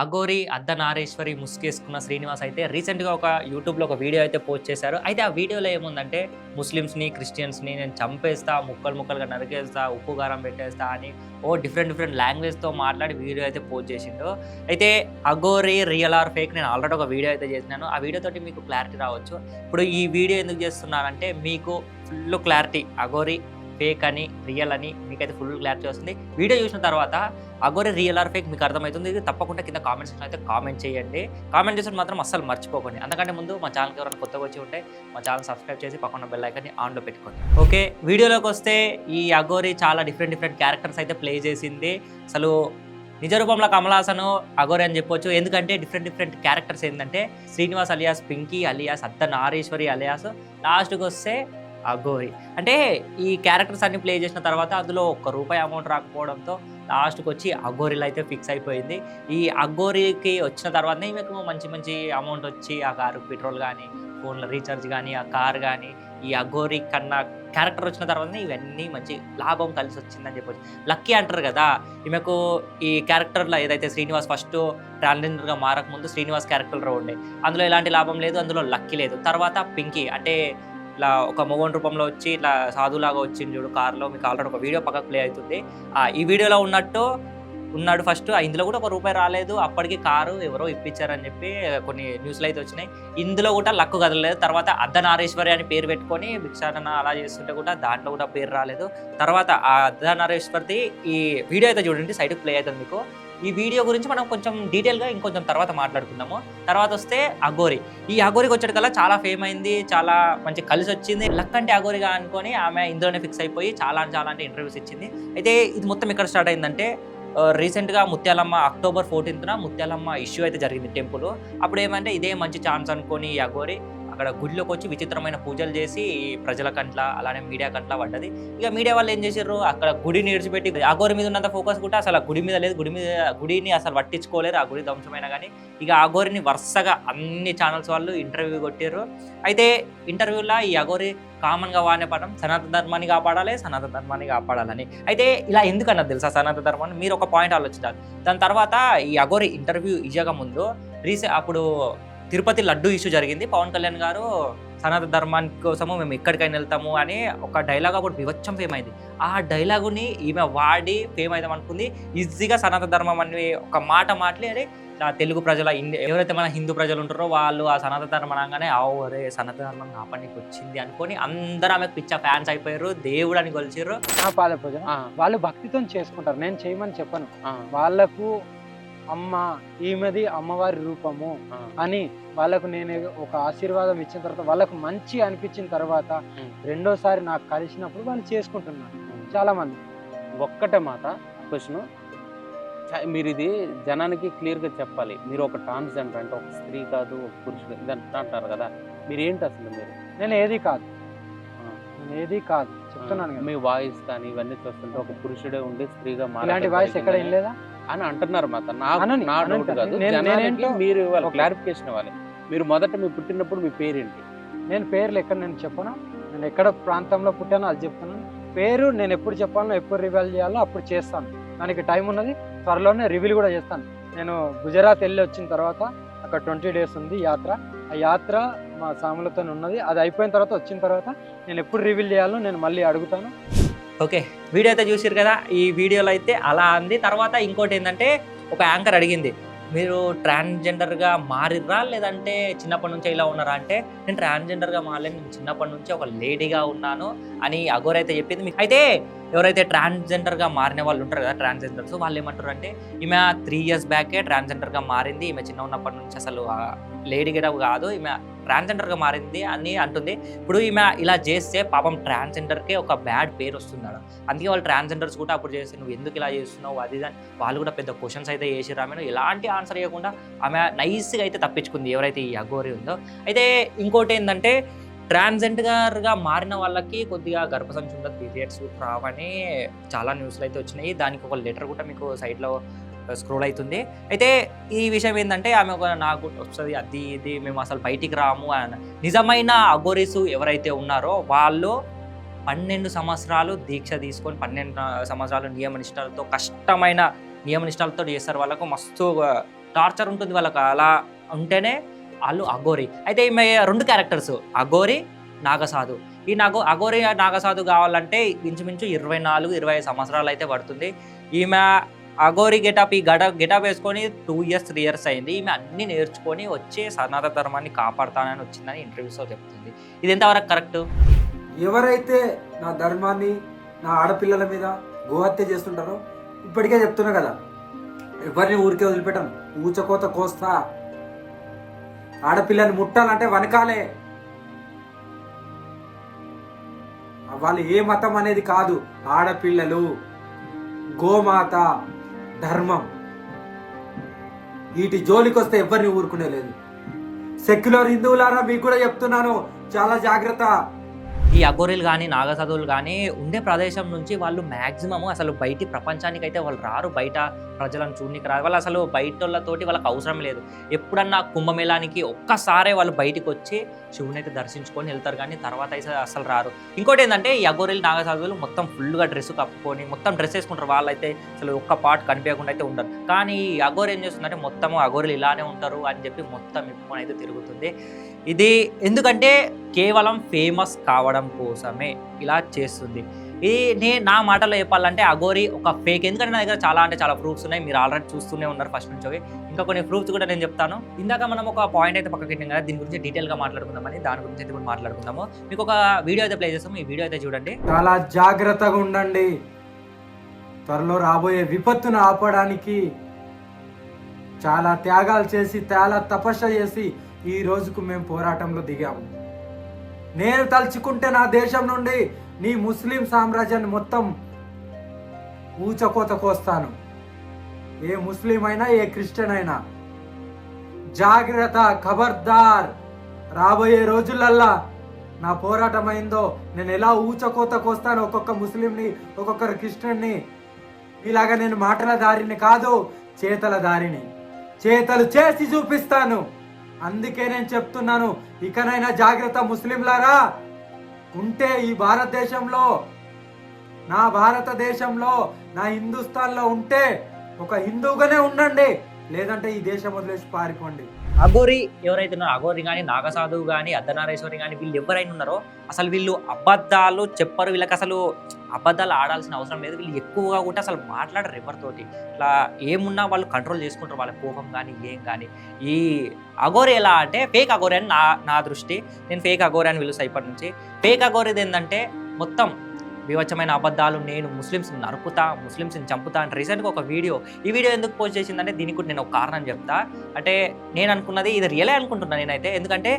అఘోరి అర్ధనారేశ్వరి ముసుగేసుకున్న శ్రీనివాస్ అయితే రీసెంట్గా ఒక యూట్యూబ్లో ఒక వీడియో అయితే పోస్ట్ చేశారు. అయితే ఆ వీడియోలో ఏముందంటే ముస్లిమ్స్ని క్రిస్టియన్స్ని నేను చంపేస్తా ముక్కలు ముక్కలుగా నరికేస్తా ఉప్పు కారం పెట్టేస్తా అని ఓ డిఫరెంట్ డిఫరెంట్ లాంగ్వేజ్తో మాట్లాడి వీడియో అయితే పోస్ట్ చేసిండు. అయితే అఘోరి రియల్ ఆర్ ఫేక్ నేను ఆల్రెడీ ఒక వీడియో అయితే చేసినాను. ఆ వీడియోతోటి మీకు క్లారిటీ రావచ్చు. ఇప్పుడు ఈ వీడియో ఎందుకు చేస్తున్నానంటే మీకు ఫుల్ క్లారిటీ అఘోరి ఫేక్ అని రియల్ అని మీకైతే ఫుల్ క్లారిటీ వస్తుంది. వీడియో చూసిన తర్వాత అగోరే రియల్ ఆర్ ఫేక్ మీకు అర్థమవుతుంది ఇది తప్పకుండా కింద కామెంట్ సెక్షన్ అయితే కామెంట్ చేయండి. కామెంట్ చేసిన మాత్రం అస్సలు మర్చిపోకండి. అందుకంటే ముందు మా ఛానల్కి ఎవరైనా కొత్తగా వచ్చి ఉంటే మా ఛానల్ సబ్స్క్రైబ్ చేసి పక్కన బెల్ ఐకాన్ని ఆన్లో పెట్టుకోండి. ఓకే వీడియోలోకి వస్తే ఈ అగోరి చాలా డిఫరెంట్ డిఫరెంట్ క్యారెక్టర్స్ అయితే ప్లే చేసింది. అసలు నిజ రూపంలో కమలాసను అగోరి అని చెప్పొచ్చు. ఎందుకంటే డిఫరెంట్ డిఫరెంట్ క్యారెక్టర్స్ ఏంటంటే శ్రీనివాస్ అలియాస్ పింకీ అలియాస్ అత్త నారేశ్వరి అలియాస్ లాస్ట్కి వస్తే అఘోరి అంటే ఈ క్యారెక్టర్స్ అన్ని ప్లే చేసిన తర్వాత అందులో ఒక్క రూపాయి అమౌంట్ రాకపోవడంతో లాస్ట్కి వచ్చి అఘోరిలో అయితే ఫిక్స్ అయిపోయింది. ఈ అఘోరికి వచ్చిన తర్వాతనే ఈమెకు మంచి మంచి అమౌంట్ వచ్చి ఆ కారు పెట్రోల్ కానీ ఫోన్లో రీఛార్జ్ కానీ ఆ కార్ కానీ ఈ అఘోరి కన్నా క్యారెక్టర్ వచ్చిన తర్వాతనే ఇవన్నీ మంచి లాభం కలిసి వచ్చిందని చెప్పొచ్చు. లక్కీ అంటారు కదా ఈమెకు ఈ క్యారెక్టర్లో ఏదైతే శ్రీనివాస్ ఫస్ట్ ట్రాన్స్జెండర్గా మారక ముందు శ్రీనివాస్ క్యారెక్టర్లో ఉండే. అందులో ఎలాంటి లాభం లేదు అందులో లక్కీ లేదు. తర్వాత పింకీ అంటే ఇట్లా ఒక మొగోన్ రూపంలో వచ్చి ఇట్లా సాధులాగా వచ్చింది చూడు కార్లో మీకు ఆల్రెడీ ఒక వీడియో పక్కకు ప్లే అవుతుంది. ఆ, ఈ వీడియోలో ఉన్నట్టు ఉన్నాడు ఫస్ట్ ఇందులో కూడా ఒక రూపాయి రాలేదు. అప్పటికి కారు ఎవరో ఇప్పించారని చెప్పి కొన్ని న్యూస్లు అయితే వచ్చినాయి. ఇందులో కూడా లక్కు కదలలేదు. తర్వాత అర్ధనారేశ్వరి అని పేరు పెట్టుకొని భిక్షాటన అలా చేస్తుంటే కూడా దాంట్లో కూడా పేరు రాలేదు. తర్వాత ఆ అర్ధనారేశ్వరిది ఈ వీడియో అయితే చూడండి సైడ్ ప్లే అవుతుంది మీకు. ఈ వీడియో గురించి మనం కొంచెం డీటెయిల్గా ఇంకొంచెం తర్వాత మాట్లాడుకుందాము. తర్వాత వస్తే అగోరి ఈ అఘోరికి వచ్చేటికల్లా చాలా ఫేమ్ అయింది చాలా మంచి కలిసి వచ్చింది. లక్ అంటే అఘోరిగా అనుకొని ఆమె ఇందులోనే ఫిక్స్ అయిపోయి చాలా చాలా అంటే ఇంటర్వ్యూస్ ఇచ్చింది. అయితే ఇది మొత్తం ఎక్కడ స్టార్ట్ అయిందంటే రీసెంట్గా ముత్యాలమ్మ అక్టోబర్ ఫోర్టీన్త్న ముత్యాలమ్మ ఇష్యూ అయితే జరిగింది టెంపుల్ అప్పుడు ఏమంటే ఇదే మంచి ఛాన్స్ అనుకొని ఈ అక్కడ గుడిలోకి వచ్చి విచిత్రమైన పూజలు చేసి ప్రజల కంట్ల అలానే మీడియా కంట్ల పడ్డది. ఇక మీడియా వాళ్ళు ఏం చేశారు అక్కడ గుడిని విడిచిపెట్టి ఆగోరి మీద ఉన్నంత ఫోకస్ కూడా అసలు ఆ గుడి మీద లేదు. గుడి మీద గుడిని అసలు పట్టించుకోలేరు. ఆ గుడి ధ్వంసమైన కానీ ఇక అఘోరిని వరుసగా అన్ని ఛానల్స్ వాళ్ళు ఇంటర్వ్యూ కొట్టారు అయితే ఇంటర్వ్యూలో ఈ అఘోరి కామన్గా వాడే పదం సనాతన ధర్మాన్ని కాపాడాలి సనాతన ధర్మాన్ని కాపాడాలని. అయితే ఇలా ఎందుకన్నది తెలుసా సనాతన ధర్మాన్ని? మీరు ఒక పాయింట్ ఆలోచించాలి. దాని తర్వాత ఈ అఘోరి ఇంటర్వ్యూ ఇయ్యక ముందు రీసె అప్పుడు తిరుపతి లడ్డు ఇష్యూ జరిగింది. పవన్ కళ్యాణ్ గారు సనాతన ధర్మాని కోసము మేము ఎక్కడికైనా వెళ్తాము అని ఒక డైలాగ్ అప్పుడు వివచ్చం ఫేమ్ అయింది. ఆ డైలాగుని ఈమె వాడి ఫేమ్ అవుదాం అనుకుంది. ఈజీగా సనాతన ధర్మం అని ఒక మాట మాట్లాడి తెలుగు ప్రజల ఎవరైతే మన హిందూ ప్రజలు ఉంటారో వాళ్ళు ఆ సనాతన ధర్మం అనగానే ఆవు అరే సనాతన ధర్మం కాపాడికి వచ్చింది అనుకొని అందరూ ఆమె పిచ్చ ఫ్యాన్స్ అయిపోయారు. దేవుడు అని కొలిచారు. పాద పూజ వాళ్ళు భక్తితో చేసుకుంటారు. నేను చేయమని చెప్పను. వాళ్ళకు అమ్మ ఈమెది అమ్మవారి రూపము. అని వాళ్ళకు నేను ఒక ఆశీర్వాదం ఇచ్చిన తర్వాత వాళ్ళకు మంచి అనిపించిన తర్వాత. రెండోసారి నాకు కలిసినప్పుడు వాళ్ళు చేసుకుంటున్నారు చాలా మంది ఒక్కటే మాట క్వశ్చన్ మీరు ఇది జనానికి క్లియర్గా చెప్పాలి. మీరు ఒక ట్రాన్స్జెండర్ అంటే ఒక స్త్రీ కాదు ఒక పురుషుడు ఇది అంట- అంటారు కదా. మీరు ఏంటి అసలు మీరు? నేను ఏది కాదు. ఏది కాదు. చెప్తున్నాను మీ వాయిస్ కానీ ఇవన్నీ చూస్తుంటే ఒక పురుషుడే ఉండి స్త్రీగా మారడం ఇలాంటి వాయిస్ ఎక్కడ జరిగిందని వినలేదా? అని అంటున్నారు మాత. అనని, నా డౌట్ కాదు. జనానికి మీరు ఇవ్వాలి. క్లారిఫికేషన్ ఇవ్వాలి. మీరు మొదట మీ పుట్టినప్పుడు మీ పేరేంటి? నేను పేర్లు ఎక్కడ నేను చెప్పను. నేను ఎక్కడ ప్రాంతంలో పుట్టానో అది చెప్తున్నాను పేరు నేను ఎప్పుడు చెప్పాలో ఎప్పుడు రివీల్ చేయాలో అప్పుడు చేస్తాను. దానికి టైం ఉన్నది. త్వరలోనే రివీల్ కూడా చేస్తాను. నేను గుజరాత్ వెళ్ళి వచ్చిన తర్వాత అక్కడ ట్వంటీ డేస్ ఉంది యాత్ర. ఆ యాత్ర మా సాములతో ఉన్నది. అది అయిపోయిన తర్వాత వచ్చిన తర్వాత నేను ఎప్పుడు రివీల్ చేయాలో నేను మళ్ళీ అడుగుతాను. ఓకే వీడియో అయితే చూసారు కదా ఈ వీడియోలో అయితే అలా అంది. తర్వాత ఇంకోటి ఏంటంటే ఒక యాంకర్ అడిగింది మీరు ట్రాన్స్జెండర్గా మారిర్రా? లేదంటే చిన్నప్పటి నుంచే ఇలా ఉన్నారా? అంటే నేను ట్రాన్స్జెండర్గా మారలేను నేను చిన్నప్పటి నుంచి ఒక లేడీగా ఉన్నాను అని అఘోర్ అయితే చెప్పింది. మీకు అయితే ఎవరైతే ట్రాన్స్జెండర్గా మారిన వాళ్ళు ఉంటారు కదా ట్రాన్స్జెండర్స్ వాళ్ళు ఏమంటారు అంటే ఈమె త్రీ ఇయర్స్ బ్యాకే ట్రాన్స్జెండర్గా మారింది ఈమె చిన్న ఉన్నప్పటి నుంచి అసలు లేడీ కాదు ఈమె ట్రాన్స్జెండర్గా మారింది అని అంటుంది. ఇప్పుడు ఈమె ఇలా చేస్తే పాపం ట్రాన్స్జెండర్కే ఒక బ్యాడ్ పేరు వస్తుంది అందుకే వాళ్ళు ట్రాన్స్జెండర్స్ కూడా అప్పుడు చేసి నువ్వు ఎందుకు ఇలా చేస్తున్నావు? అది ఇది అని వాళ్ళు కూడా పెద్ద క్వశ్చన్స్ అయితే చేసిర్రు ఆమెను. ఎలాంటి ఆన్సర్ ఇవ్వకుండా ఆమె నైస్గా అయితే తప్పించుకుంది ఎవరైతే ఈ అఘోరి ఉందో. అయితే ఇంకోటి ఏంటంటే ట్రాన్స్జెండర్గా మారిన వాళ్ళకి కొద్దిగా గర్భసంచి పీరియడ్స్ రావని చాలా న్యూస్లు అయితే వచ్చినాయి. దానికి ఒక లెటర్ కూడా మీకు సైడ్లో స్క్రోల్ అవుతుంది. అయితే ఈ విషయం ఏంటంటే ఆమె ఒక నాకు వస్తుంది అది ఇది మేము అసలు బయటికి రాము అని నిజమైన అఘోరీసు ఎవరైతే ఉన్నారో వాళ్ళు పన్నెండు సంవత్సరాలు దీక్ష తీసుకొని పన్నెండు సంవత్సరాలు నియమ నిష్ఠలతో కష్టమైన నియమ నిష్ఠలతో చేస్తారు. వాళ్ళకు మస్తు టార్చర్ ఉంటుంది వాళ్ళకు. అలా ఉంటేనే వాళ్ళు అఘోరి. అయితే ఈమె రెండు క్యారెక్టర్స్ అఘోరి నాగసాధు. ఈ నాగో అఘోరి నాగసాధు కావాలంటే ఇంచుమించు ఇరవై నాలుగు ఇరవై ఐదు సంవత్సరాలు అయితే పడుతుంది. ఈమె అఘోరి గెటప్ ఈ గడ గెటప్ వేసుకొని టూ ఇయర్స్ త్రీ ఇయర్స్ అయింది. ఈమె అన్ని నేర్చుకొని వచ్చి సనాతన ధర్మాన్ని కాపాడుతానని వచ్చిందని ఇంటర్వ్యూస్లో చెప్తుంది. ఇది ఎంతవరకు కరెక్ట్? ఎవరైతే నా ధర్మాన్ని నా ఆడపిల్లల మీద గోహత్య చేస్తుంటారో ఇప్పటికే చెప్తున్నా కదా ఎవరిని ఊరికే వదిలిపెట్టను. ఊచకోత కోస్తా. ఆడపిల్లని ముట్టాలంటే వెనకాలే. వాళ్ళు ఏ మతం అనేది కాదు ఆడపిల్లలు గోమాత. ధర్మం. వీటి జోలికి వస్తే ఎవరిని ఊరుకునే లేదు సెక్యులర్ హిందువులారా మీకు కూడా చెప్తున్నాను చాలా జాగ్రత్త. ఈ అఘోరీలు కానీ నాగసాధువులు కానీ ఉండే ప్రదేశం నుంచి వాళ్ళు మ్యాక్సిమం అసలు బయటి ప్రపంచానికి అయితే వాళ్ళు రారు. బయట ప్రజలను చూడనికి రారు. వాళ్ళు అసలు బయట వాళ్ళతోటి వాళ్ళకి అవసరం లేదు. ఎప్పుడన్నా కుంభమేళానికి ఒక్కసారే వాళ్ళు బయటికి వచ్చి శివుని అయితే దర్శించుకొని వెళ్తారు. కానీ తర్వాత అయితే అసలు రారు. ఇంకోటి ఏంటంటే ఈ అఘోరీలు నాగసాధువులు మొత్తం ఫుల్గా డ్రెస్ కప్పుకొని మొత్తం డ్రెస్ వేసుకుంటారు. వాళ్ళైతే అసలు ఒక్క పార్ట్ కనిపించకుండా అయితే ఉండరు. కానీ ఈ అఘోరి ఏం చేస్తుందంటే మొత్తం అఘోరీలు ఇలానే ఉంటారు అని చెప్పి మొత్తం ఇప్పుడు అయితే తిరుగుతుంది. ఇది ఎందుకంటే కేవలం ఫేమస్ కావడం కోసమే ఇలా చేస్తుంది. ఈ నే నా మాటలో చెప్పాలంటే అగోరి ఒక ఫేక్ ఎందుకంటే నా దగ్గర చాలా అంటే చాలా ప్రూఫ్స్ ఉన్నాయి. మీరు ఆల్రెడీ చూస్తూనే ఉన్నారు ఫస్ట్ నుంచి. ఇంకా కొన్ని ప్రూఫ్స్ కూడా నేను చెప్తాను. ఇందాక మనం ఒక పాయింట్ అయితే పక్కకి కదా దీని గురించి డీటెయిల్గా మాట్లాడుకుందామని దాని గురించి అయితే కూడా మాట్లాడుకుందాము. మీకు ఒక వీడియో అయితే ప్లే చేస్తాము. ఈ వీడియో అయితే చూడండి. చాలా జాగ్రత్తగా ఉండండి. త్వరలో రాబోయే విపత్తును ఆపడానికి చాలా త్యాగాలు చేసి చాలా తపస్సు చేసి ఈ రోజుకు మేము పోరాటంలో దిగాము. నేను తలుచుకుంటే నా దేశం నుండి నీ ముస్లిం సామ్రాజ్యాన్ని మొత్తం ఊచకోత కోస్తాను. ఏ ముస్లిం అయినా ఏ క్రిస్టియన్ అయినా జాగ్రత్త ఖబర్దార్. రాబోయే రోజులల్లా నా పోరాటం అయిందో నేను ఎలా ఊచకోత కోస్తాను ఒక్కొక్క ముస్లింని ఒక్కొక్కరు క్రిస్టియన్ని? ఇలాగా నేను మాటల దారిని కాదు చేతల దారిని. చేతలు చేసి చూపిస్తాను. అందుకే నేను చెప్తున్నాను ఇకనైనా జాగ్రత్త ముస్లింలారా. ఉంటే ఈ భారతదేశంలో నా భారతదేశంలో నా హిందుస్థాన్లో ఉంటే ఒక హిందువుగానే ఉండండి లేదంటే ఈ దేశం వదిలేసి పారిపోండి. అఘోరి ఎవరైతే ఉన్నారో అఘోరి కానీ నాగసాధువు కానీ అర్ధనారేశ్వరి కానీ వీళ్ళు ఎవరైనా ఉన్నారో అసలు వీళ్ళు అబద్ధాలు చెప్పరు. వీళ్ళకి అసలు అబద్ధాలు ఆడాల్సిన అవసరం లేదు. వీళ్ళు ఎక్కువగా కూడా అసలు మాట్లాడరు ఎవరితోటి ఇట్లా ఏమున్నా వాళ్ళు కంట్రోల్ చేసుకుంటారు వాళ్ళ కోపం కానీ ఏం కానీ ఈ అఘోరి ఎలా అంటే ఫేక్ అఘోరి అని నా నా దృష్టి. నేను ఫేక్ అఘోరి అని వీళ్ళు ఇప్పటి నుంచి. ఫేక్ అఘోరిది ఏంటంటే మొత్తం వివచ్చమైన అబద్ధాలు నేను ముస్లిమ్స్ని నరుకుతా ముస్లిమ్స్ని చంపుతా అంటే రీసెంట్గా ఒక వీడియో ఈ వీడియో ఎందుకు పోస్ట్ చేసిందంటే దీనికి కూడా నేను ఒక కారణం చెప్తా. అంటే నేను అనుకున్నది ఇది రియలే అనుకుంటున్నాను నేనైతే. ఎందుకంటే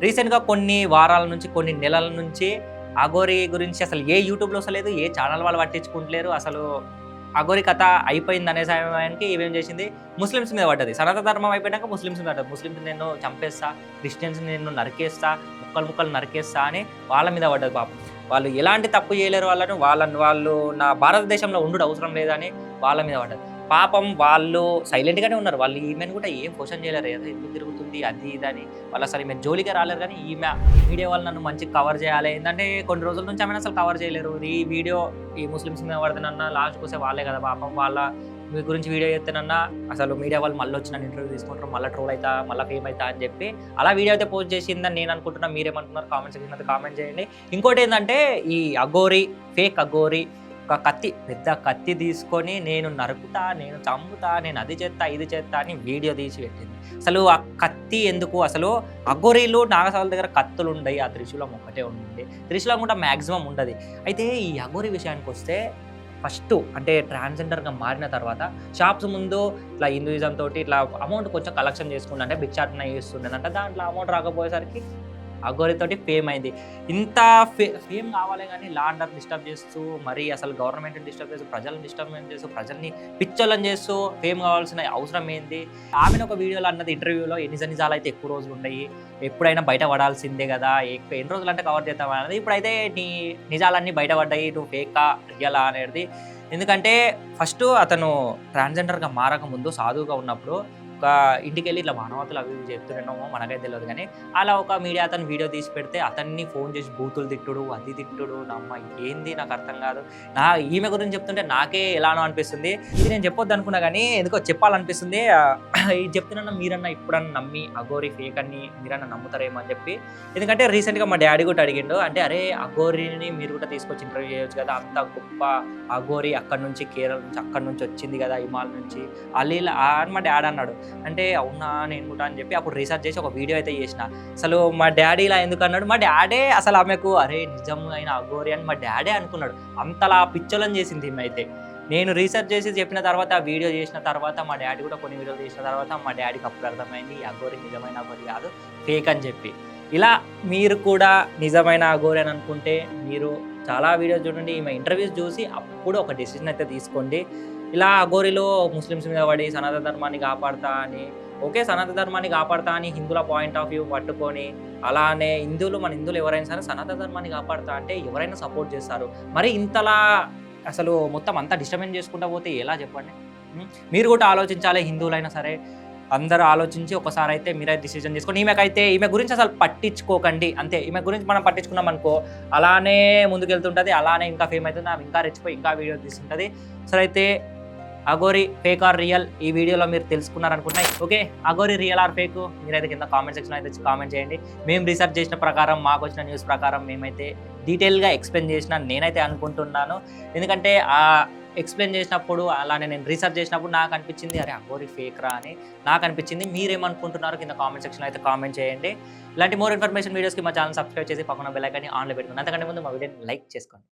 రీసెంట్గా కొన్ని వారాల నుంచి కొన్ని నెలల నుంచి అగోరి గురించి అసలు ఏ యూట్యూబ్లో వస్తలేదు ఏ ఛానల్ వాళ్ళు పట్టించుకుంటలేరు. అసలు అగోరి కథ అయిపోయింది అనే సమయానికి ఇవేం చేసింది? ముస్లిమ్స్ మీద పడ్డది. సనాతన ధర్మం అయిపోయాక ముస్లిమ్స్ మీద పడ్డది. ముస్లిమ్స్ నేను చంపేస్తా క్రిస్టియన్స్ నేను నరికేస్తా ముక్కలు ముక్కలు నరికేస్తా అని వాళ్ళ మీద పడ్డది పాపం. వాళ్ళు ఎలాంటి తప్పు చేయలేరు వాళ్ళను వాళ్ళని వాళ్ళు నా భారతదేశంలో ఉండు అవసరం లేదని వాళ్ళ మీద పడ్డది పాపం వాళ్ళు సైలెంట్గానే ఉన్నారు. వాళ్ళు ఈమెను కూడా ఏం క్వశ్చన్ చేయలేరు. కదా ఎందుకు తిరుగుతుంది అది ఇది అని. వాళ్ళు అసలు ఈమె జోలిగా రాలేరు కానీ ఈమె వీడియో వాళ్ళు నన్ను మంచిగా కవర్ చేయాలి. ఏంటంటే కొన్ని రోజుల నుంచి ఆమె అసలు కవర్ చేయలేరు. ఈ వీడియో ఈ ముస్లిమ్స్ మీద పడుతున్నా లాస్ట్కి వస్తే వాళ్ళే కదా పాపం. వాళ్ళ మీ గురించి వీడియో చేస్తానన్నా అసలు మీడియా వాళ్ళు మళ్ళీ వచ్చి నన్ను ఇంటర్వ్యూ తీసుకుంటారు మళ్ళీ ట్రోల్ అవుతా మళ్ళీ ఫేమ్ అవుతా అని చెప్పి అలా వీడియో అయితే పోస్ట్ చేసిందని నేను అనుకుంటున్నా మీరేమంటున్నారు కామెంట్ సెక్షన్ అయితే కామెంట్ చేయండి. ఇంకోటి ఏంటంటే ఈ అగోరి ఫేక్ అగోరి ఒక కత్తి పెద్ద కత్తి తీసుకొని నేను నరుకుతా నేను చంపుతా నేను అది చేస్తా ఇది చేస్తా అని వీడియో తీసి పెట్టింది. అసలు ఆ కత్తి ఎందుకు? అసలు అగోరీలు నాగసాల దగ్గర కత్తులు ఉండయి ఆ త్రిశూలం ఒక్కటే ఉండి త్రిశూలం కూడా మ్యాక్సిమం ఉండదు. అయితే ఈ అగోరి విషయానికి వస్తే ఫస్ట్ అంటే ట్రాన్స్జెండర్గా మారిన తర్వాత షాప్స్ ముందు ఇట్లా హిందూయిజం తోటి ఇట్లా అమౌంట్ కొంచెం కలెక్షన్ చేసుకుంటే అంటే భిక్షాటన చేస్తుండేనంట దాంట్లో అమౌంట్ రాకపోయేసరికి అగోరితోటి ఫేమ్ అయింది. ఇంత ఫే ఫేమ్ కావాలి కానీ లా అండర్ డిస్టర్బ్ చేస్తూ మరి అసలు గవర్నమెంట్ డిస్టర్బ్ చేస్తూ ప్రజలను డిస్టర్బ్ చేస్తూ ప్రజల్ని పిచ్చోళ్ళని చేస్తూ ఫేమ్ కావాల్సిన అవసరం ఏంది? ఆమెను ఒక వీడియోలో అన్నది ఇంటర్వ్యూలో ఎన్ని నిజాలు అయితే ఎక్కువ రోజులు ఉన్నాయి ఎప్పుడైనా బయట పడాల్సిందే కదా ఎక్కువ ఎన్ని రోజులు అంటే కవర్ చేద్దాం అనేది ఇప్పుడైతే నీ నిజాలన్నీ బయటపడ్డాయి నువ్వు ఫేకా రియలా అనేది. ఎందుకంటే ఫస్ట్ అతను ట్రాన్స్జెండర్గా మారక ముందు సాధువుగా ఉన్నప్పుడు ఒక ఇంటికి వెళ్ళి ఇట్లా మానవతలు అవి ఇవి చెప్తున్నామో మనకైతే తెలియదు కానీ అలా ఒక మీడియా అతను వీడియో తీసి పెడితే అతన్ని ఫోన్ చేసి బూతులు తిట్టుడు అది తిట్టుడు నమ్మ ఏంది నాకు అర్థం కాదు. నా ఈమె గురించి చెప్తుంటే నాకే ఎలానో అనిపిస్తుంది. ఇది నేను చెప్పొద్దు అనుకున్నా కానీ ఎందుకో చెప్పాలనిపిస్తుంది. ఆ, ఇది చెప్తున్నా మీరన్నా ఇప్పుడన్నా నమ్మి అగోరి ఫేక్ అని మీరన్నా నమ్ముతారేమో అని చెప్పి. ఎందుకంటే రీసెంట్గా మా డాడీ కూడా అడిగిండు. అంటే అరే అగోరిని మీరు కూడా తీసుకొచ్చి ఇంటర్వ్యూ చేయొచ్చు కదా. అంత గొప్ప అగోరి అక్కడ నుంచి కేరళ నుంచి అక్కడ నుంచి వచ్చింది కదా హిమాల్ నుంచి. అలీల అని మా డాడీ అన్నాడు. అంటే అవునా నేను కూడా అని చెప్పి అప్పుడు రీసెర్చ్ చేసి ఒక వీడియో అయితే చేసిన. అసలు మా డాడీ ఇలా ఎందుకు అన్నాడు? మా డాడే అసలు ఆమెకు అరే నిజం అయిన అఘోరి అని మా డాడే అనుకున్నాడు. అంతలా పిచ్చోలని చేసింది ఈమె అయితే. నేను రీసెర్చ్ చేసి చెప్పిన తర్వాత ఆ వీడియో చేసిన తర్వాత మా డాడీ కూడా కొన్ని వీడియోలు చేసిన తర్వాత మా డాడీకి అప్పుడు అర్థమైంది ఈ నిజమైన అఘోరి కాదు ఫేక్ అని చెప్పి. ఇలా మీరు కూడా నిజమైన అగోరి అని అనుకుంటే మీరు చాలా వీడియోస్ చూడండి ఈమె ఇంటర్వ్యూస్ చూసి అప్పుడు ఒక డెసిషన్ అయితే తీసుకోండి. ఇలా అగోరిలో ముస్లిమ్స్ మీద పడి సనాతన ధర్మాన్ని కాపాడతా అని ఓకే సనాతన ధర్మాన్ని కాపాడతా అని హిందువుల పాయింట్ ఆఫ్ వ్యూ పట్టుకొని అలానే హిందువులు మన హిందువులు ఎవరైనా సరే సనాతన ధర్మాన్ని కాపాడతా అంటే ఎవరైనా సపోర్ట్ చేస్తారు. మరి ఇంతలా అసలు మొత్తం అంతా డిస్టర్బెన్స్ చేసుకుంటా పోతే ఎలా చెప్పండి? మీరు కూడా ఆలోచించాలి హిందువులైనా సరే. అందరూ ఆలోచించి ఒకసారి అయితే మీరైతే డిసిజన్ తీసుకోండి. ఈమెకైతే ఈమె గురించి అసలు పట్టించుకోకండి. అంతే ఈమె గురించి మనం పట్టించుకున్నాం అనుకో అలానే ముందుకెళ్తుంటుంది అలానే ఇంకా ఫేమ్ అవుతుంది ఆమె ఇంకా రెచ్చిపోయి ఇంకా వీడియో తీస్తుంటుంది. సరే అయితే అగోరి ఫేక్ ఆర్ రియల్ ఈ వీడియోలో మీరు తెలుసుకున్నారనుకుంటున్నాయి. Okay Aghori real or fake మీరైతే కింద కామెంట్ సెక్షన్ అయితే కామెంట్ చేయండి. మేము రీసెర్చ్ చేసిన ప్రకారం మాకు వచ్చిన న్యూస్ ప్రకారం మేమైతే డీటెయిల్గా ఎక్స్ప్లెయిన్ చేసిన నేనైతే అనుకుంటున్నాను. ఎందుకంటే ఆ ఎక్స్ప్లెయిన్ చేసినప్పుడు అలానే నేను రీసెర్చ్ చేసినప్పుడు నాకు అనిపించింది అరే అగోరి ఫేక్ రా అని నాకు అనిపించింది. మీరేమనుకుంటున్నారు కింద కామెంట్ సెక్షన్లో అయితే కామెంట్ చేయండి. ఇలాంటి మోర్ ఇన్ఫర్మేషన్ వీడియోస్కి మా ఛానల్ సబ్స్క్రైబ్ చేసి పక్కన బెల్ ఐకాన్ని ఆన్లో పెట్టుకుని అంతకంటే ముందు మా వీడియోని లైక్ చేసుకోండి.